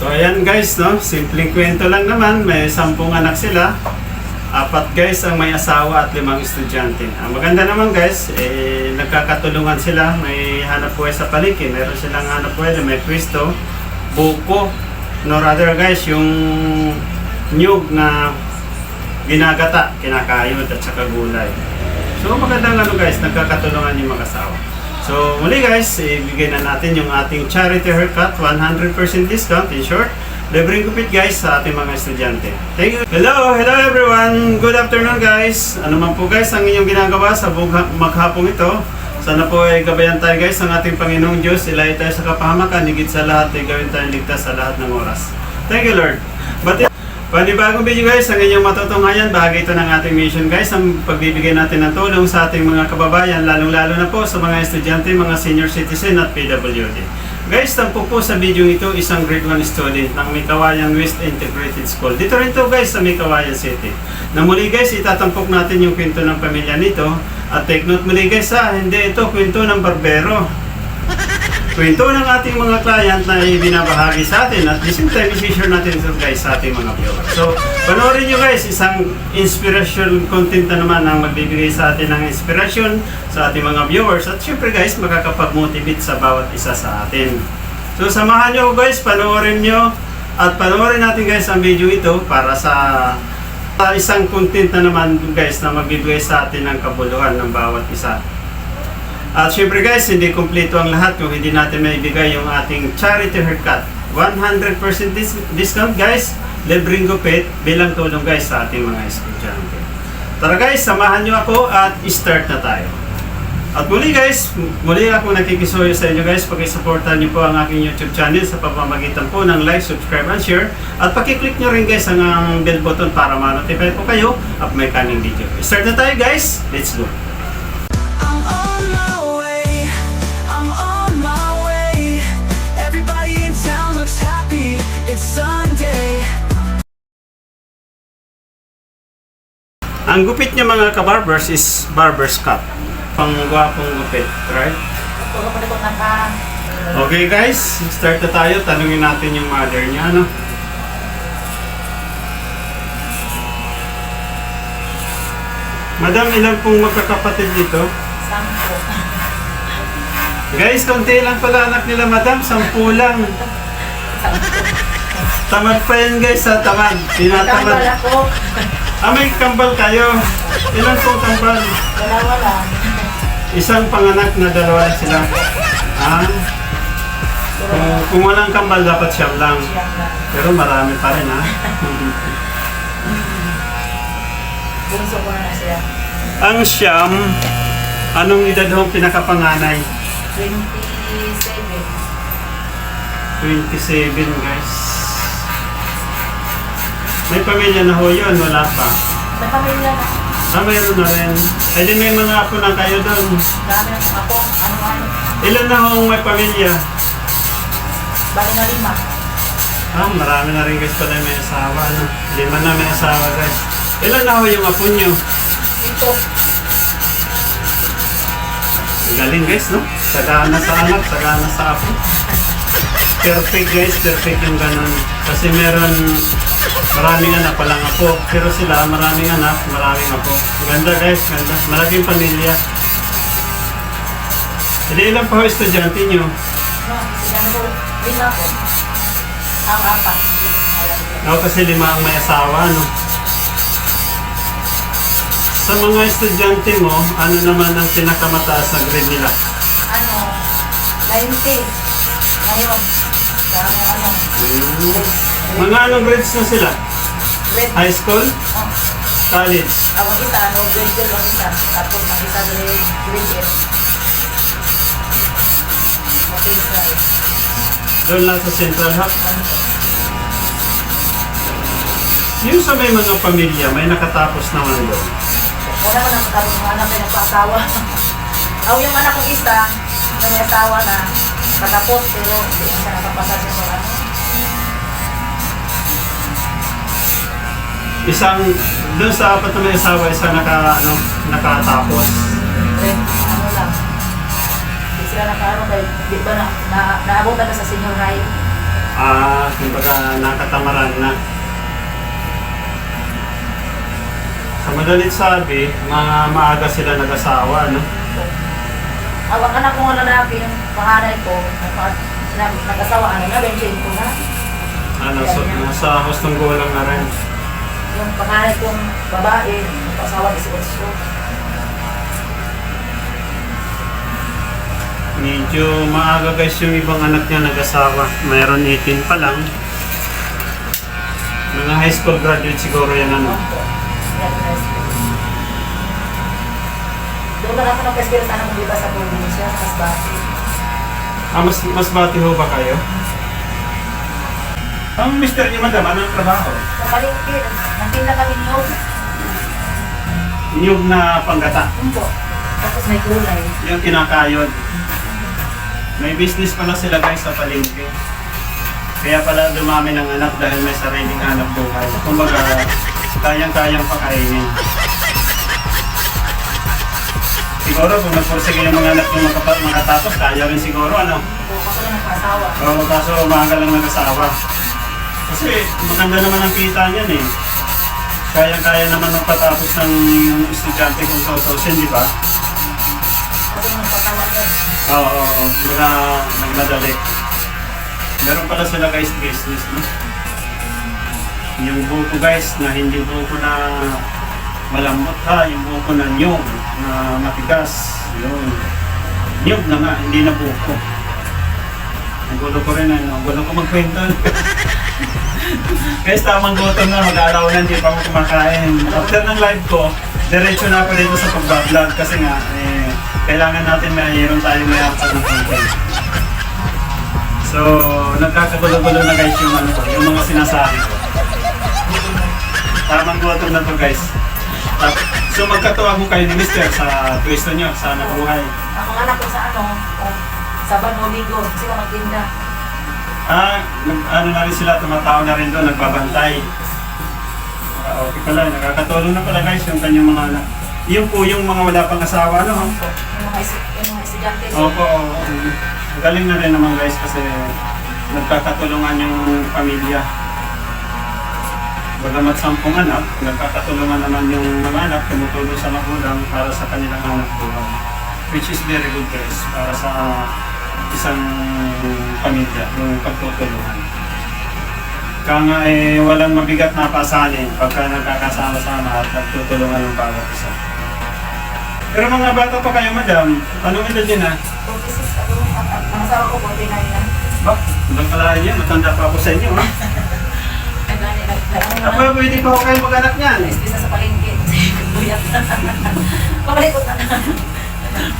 So ayan guys, no? Simpleng kwento lang naman. May sampung anak sila. Apat guys ang may asawa at limang estudyante. Ang maganda naman guys, eh, nagkakatulungan sila. May hanap buhay sa palengke. Meron silang hanap buhay may pwesto. Buko. No rather guys, yung nyug na ginagata, kinakayod at saka gulay. So magandang ano guys, nagkakatulungan yung mag-asawa. So muli guys, ibigay na natin yung ating charity haircut, 100% discount in short. Libreng gupit guys sa ating mga estudyante. Thank you. Hello, hello everyone. Good afternoon guys. Ano man po guys ang inyong ginagawa sa maghapong ito. Sana po ay gabayan tayo guys ng ating Panginoong Diyos. Ilayo tayo sa kapahamakan. Higit sa lahat ay gawin tayong ligtas sa lahat ng oras. Thank you Lord. But Panibagong video guys, ang inyong matutunghayan, bahagi ito ng ating mission guys, ang pagbibigay natin ng tulong sa ating mga kababayan, lalong-lalo na po sa mga estudyante, mga senior citizen at PWD. Guys, tampok po sa video ito, isang grade 1 student ng Mikawayan West Integrated School. Dito rin to guys sa Mikawayan City. Na muli guys, itatampok natin yung kwento ng pamilya nito. At take note muli guys ha, hindi ito kwento ng barbero. Kwento ng ating mga client na ibinabahagi sa atin at the same time i-share natin ito guys sa ating mga viewers. So, panoorin nyo guys, isang inspiration content na naman ang magbibigay sa atin ng inspiration sa ating mga viewers at syempre guys, makakapag-motivate sa bawat isa sa atin. So, samahan nyo guys, panoorin nyo at panoorin natin guys ang video ito para sa sa isang content na naman guys na magbibigay sa atin ng kabuluhan ng bawat isa. At syempre guys, hindi kumpleto ang lahat kung hindi natin maibigay yung ating charity haircut. 100% dis- discount guys, libreng gupit bilang tulong guys sa ating mga estudyante. Tara guys, samahan nyo ako at start na tayo. At muli guys, muli ako nakikisuyo sa inyo guys, pakisuportahan nyo po ang aking YouTube channel sa pamamagitan po ng like, subscribe, and share. At pakiclick nyo rin guys ang, bell button para ma-notify po kayo at may kaming video. Start na tayo guys, let's go! Ang gupit niya mga kabarbers is barber's cut. Panggwapong gupit, right? Okay guys, start na tayo. Tanungin natin yung mother niya, ano? Madam, ilan pong magkakapatid dito? Sampo. Guys, konti lang pala anak nila, madam. Sampu lang. Tamad pa yan guys, ha? Tamad. Tinatamad. ako. Ah, may kambal kayo. Ilan pong kambal? Dalawa lang. Isang panganak na dalawa sila. Ah, kung, kung walang kambal, dapat siyam lang. Pero marami pa rin, ha? Bunso ko na siya. Ang siyam, anong edad ho ang pinakapanganay? 27. 27, guys. May pamilya na ho yun, wala pa. May pamilya na. Ah, mayroon na rin. Eh di may mga apo na kayo doon. Dami na ako. Ano-ano. Ilan na ho may pamilya? Bali na lima. Ah, marami na rin guys pala may asawa. No? Lima na may asawa guys. Ilan na ho yung apo nyo? Ito. Galing guys, no? Sagana sa anak, sagana sa apo. Perfect guys, perfect yung ganun. Kasi meron maraming anak, walang apo. Pero sila, maraming anak, maraming apo. Ganda guys, ganda. Malaking pamilya. Hindi ilan pa ho estudyante nyo? No, sinabi ko. Lima ko. Ang apat. Ako kasi lima ang may asawa, no? Sa mga estudyante mo, ano naman ang pinakamataas na grade nila? Ano? 90. Ngayon. Sa ano? Hmm. Mga anong grades na sila? Red. High school? Oh. College? Ang isa, ano, grade 12 ang isa. Tapos ang isa grade, grade 8. Okay, right. Doon lang sa Central Hub. Yung sa may mga pamilya, may nakatapos naman doon. Wala ko na matapos ng anak ay nagpaasawa. Aw yung anak kong isa, na may asawa na, patapos pero hindi siya nakapasa sa ano. Isang, doon sa apat na may asawa, isa naka, ano, nakatapos. Then, ano lang. Hindi sila nakaano kay, di ba na, na, naabutan na sa senior high. Ah, kumbaga nakatamaran na. Sa madalit sabi, mga maaga sila nag-asawa, no? Ang anak ko nga lalaki, yung panganay ko, nag-asawa, ano na, 25 ko na. Ano, so, nasa hustong gulang na rin. Yung panganay kong babae, nagpa-asawa 18. Medyo maaga guys yung ibang anak niya nag-asawa. Mayroon 18 pa lang. Mga high school graduate siguro yan ano. Doon na ako nag-experience anak ko dito sa probinsya, sa Masbate. Ah, mas, mas bati ho ba kayo? Ang mister niyo madam, anong trabaho? Sa palengke, nagtinda kami niyog. Niyog na panggata. Umpo. Tapos may kulay. Yung kinakayod. May business pala sila guys sa palengke. Kaya pala dumami ng anak dahil may sariling anak buhay. Kumbaga, kayang-kayang pakainin. Siguro kung nagpursige yung mga anak yung makapa- makatapos, kaya rin siguro ano. Umpo. Ako lang nagpa-asawa. Oo, kaso umaga lang nag-asawa. Kasi maganda naman ang kita niyan eh. Kaya-kaya naman magpatapos ng estudyante kung tutusin, di ba? Oo, oo, oo. Mga nagmadali. Meron pala sila guys business, no? Yung buko guys na hindi buko na malambot ha, yung buko na nyog na matigas. Yun. Nyog na nga, hindi na buko. Ang gulo ko rin ano, gulo ko magkwento. guys, tamang gutom na, mag-aaraw na, hindi pa ako kumakain. After ng live ko, diretso na ako dito sa pag-vlog kasi nga, eh, kailangan natin mayroon tayo may apat na content. So, nagkakagulo-gulo na guys yung ano ko, yung mga sinasabi ko. Tamang gutom na to guys. So magkatuwa mo kayo ni Mister sa pwesto niyo, sa anak buhay. Ako anak ko sa ano, oh, sa Banoligo, sila magtinda. Ah, nag, ano na rin sila, tumatao na rin doon, nagbabantay. Ah, okay pala, nakakatulong na pala guys yung kanyang mga anak. Yung po yung mga wala pang asawa, no? Opo. Yung mga, estu- yung mga estudyante. Opo, oo. Galing na rin naman guys kasi nagkakatulungan yung pamilya. Bagamat sampung anak, nagkakatulungan naman yung mga anak, tumutulong sa magulang para sa kanilang anak buhay. Which is very good guys, para sa isang pamilya, yung pagtutulungan. Kaya nga eh, walang mabigat na pasanin pagka nagkakasama-sama at nagtutulungan ng bawat isa. Pero mga bata pa kayo, madam, anong edad din na? 46 ako, ang asawa ko 49 na. Ba, ibang kalahin niya, matanda pa ako sa inyo, ha? Ano Ako, na, pwede pa ako kayo mag-anak niyan. na sa palengke. Buyat. Pamalikot na.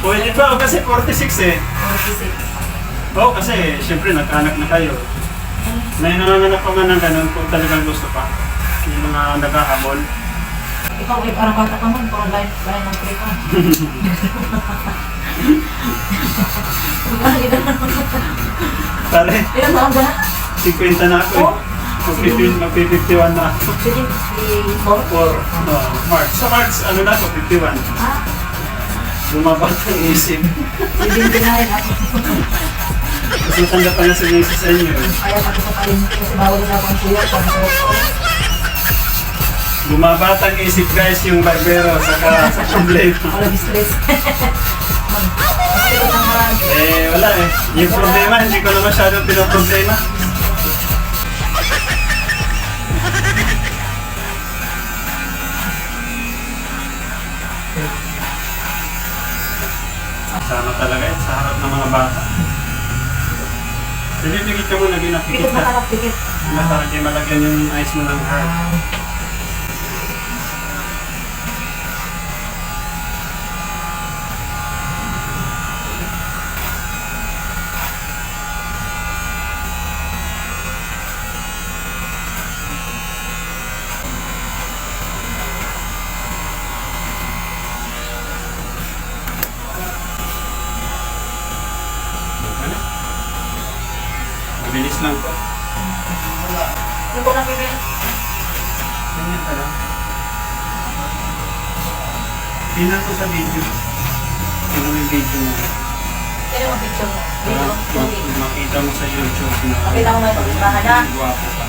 Pwede pa ako kasi 46 eh. 46. Oo, kasi siyempre nagkaanak na kayo. May nanganganak pa man ng ganun kung talagang gusto pa. Yung mga nagkahabol. Ikaw ay parang bata ka man, parang gaya gaya ng pre ka. Pare, Ilan taon ka na? 50 na ako eh. Magpipin, magpipifty-one na ako. Sige, si Paul. Or, no, March. Sa March, ano na ako, 51. Ah, Lumabat ang isip. si Binti na rin ako. Mas matanda pa nga sa inyo sa inyo. eh. Kaya pati sa palengke kasi bawal na akong suya. Sabi ko, Bumabat ang isip guys yung barbero sa, sa problema. Walang stress. Eh, wala eh. Yung problema, hindi ko na masyadong pinoproblema. Sama talaga yun sa harap ng mga bata. Sige, pikit ka muna, ginapikit Pikit na ka. kalap, pikit. Na para di malagyan yung ice mo ng heart. Mabilis lang. Yung ko lang pikit. Ganyan ka lang. Tingnan ko sa video. Tingnan mo yung video mo. Kaya mo picture mo. Dito, Ah, tuloy. makita mo sa YouTube na Makita mo may pagkabahan na. Guwapo ka.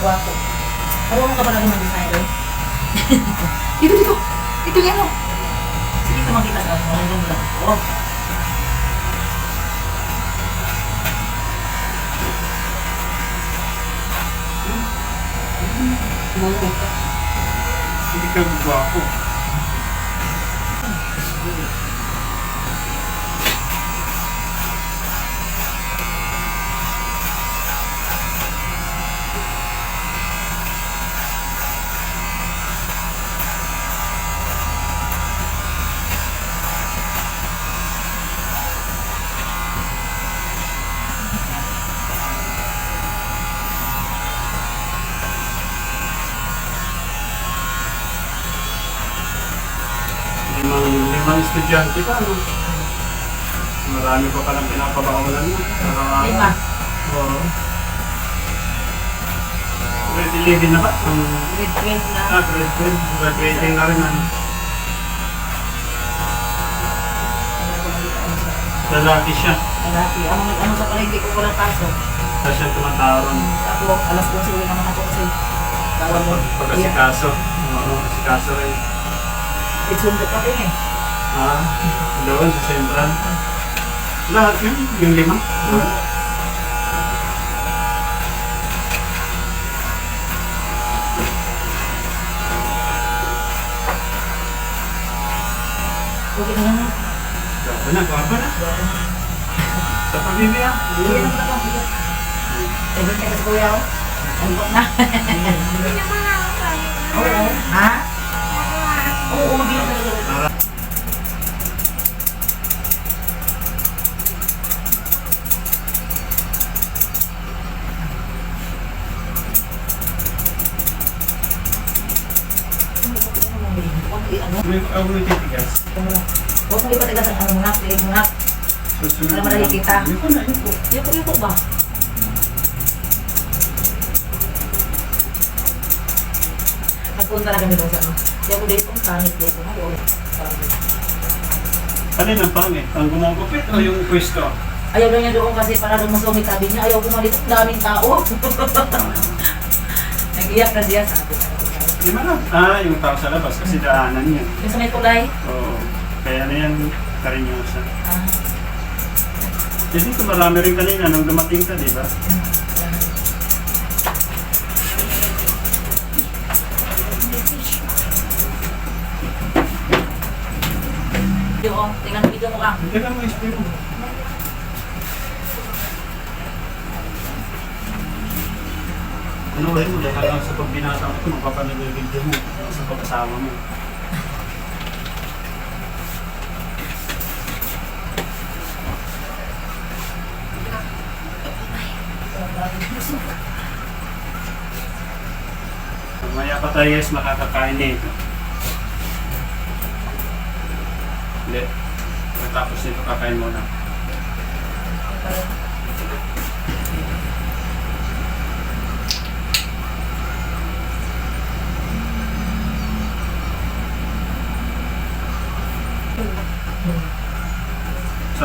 Guwapo. Marunong ka ba na mag-design doon? dito, dito. Dito yan mo. Sige ka makita ka. Marunong ka. Oh. Hindi ka guwapo. Limang, limang estudyante pa, no? Marami pa palang pinapabawalan mo. Araw-araw. Lima. Oo. Grade 11 na ba? Ang Grade 12 na. ah, grade 12. Graduating na rin. Ano. Lalaki siya. Lalaki. Ang ano sa paligid ko walang pasok. Sa siya tumataron. Ako, alas 12 uwi naman ako kasi bawal mo. Pagkasikaso. Oo, asikaso rin. Itsundo pa rin eh. Ah, doon sa Central. Lahat yun, yung lima. Okay na naman. Gwapo na, gwapo na. Sa pag-ibig ah. Hindi na ako. Sabi ka sa kuya ko. Ano na? Oo. Ha? Oo, hindi na talaga. Para Ano? Huwag mo ipatigas ang ano mo na. Susunod Para madali lang. kita. Yun po na, yun po. Yuko, yuko ba? Nagpunta na kami doon sa ano. Di ako dito, pangit dito. Alin ang pangit? Ang gumagupit o yung pwesto? Ayaw daw niya doon kasi para masungit sabi niya. Ayaw kumalit. Ang daming tao. Nag-iyak na siya sabi. Di ba lang? Ah, yung tao sa labas kasi daanan niya. Yung sa may kulay. Oo. Kaya na yan, karinyosa. Ah. Eh dito marami rin kanina nung dumating ka, di ba? Oh. Tingnan mo ka. Hindi ka mo explain mo. Rin mo dahil hanggang sa pagbinasa mo video mo sa pag-asawa mo. Maya pa tayo guys makakakain nito. Hindi. Matapos nito kakain muna.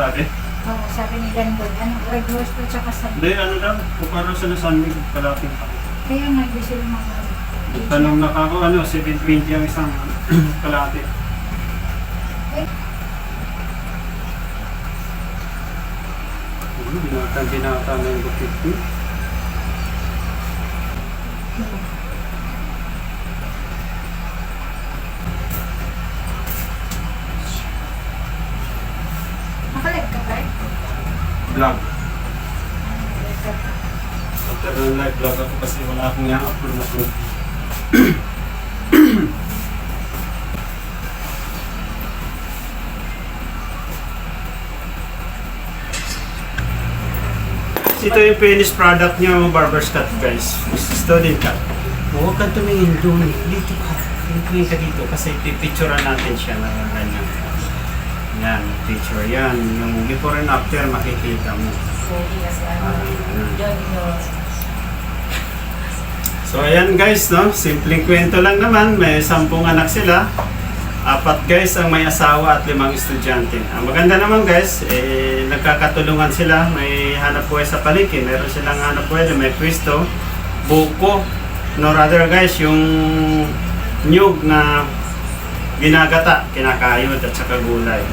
Sabi? Oo, sabi ni Gando, ano, red horse po tsaka sa... Hindi, ano daw, kuparo sa nasandig kalating pa. Kaya nga, hindi sila mag... Tanong na ako, ano, 720 ang isang kalate. Ano, binata, binata na yung bukit ko. Nakalag ka ba? Vlog. After ng live vlog ako kasi wala akong i-upload na vlog. Ito yung finished product niyo, barber's cut guys. Student cut. Huwag kang tumingin doon. Dito ka. Tumingin ka dito kasi pipicturean natin siya na ganyan. Yan, picture yan. Yung before and after makikita mo. Ah. So ayan guys, no? Simpleng kwento lang naman. May sampung anak sila. Apat guys ang may asawa at limang estudyante. Ang maganda naman guys, eh, nagkakatulungan sila. May hanap buhay sa palengke. Meron silang hanap buhay, may pwesto, buko. No rather guys, yung nyug na ginagata, kinakayod at saka gulay.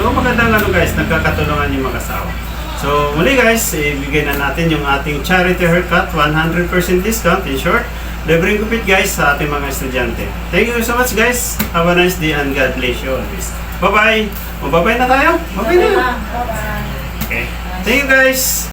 So magandang ano guys, nagkakatulungan yung mag-asawa. So muli guys, ibigay na natin yung ating charity haircut, 100% discount in short. Libreng gupit guys sa ating mga estudyante. Thank you so much guys. Have a nice day and God bless you always. Bye-bye na tayo? Bye-bye na! Bye-bye. Okay. Thank you guys!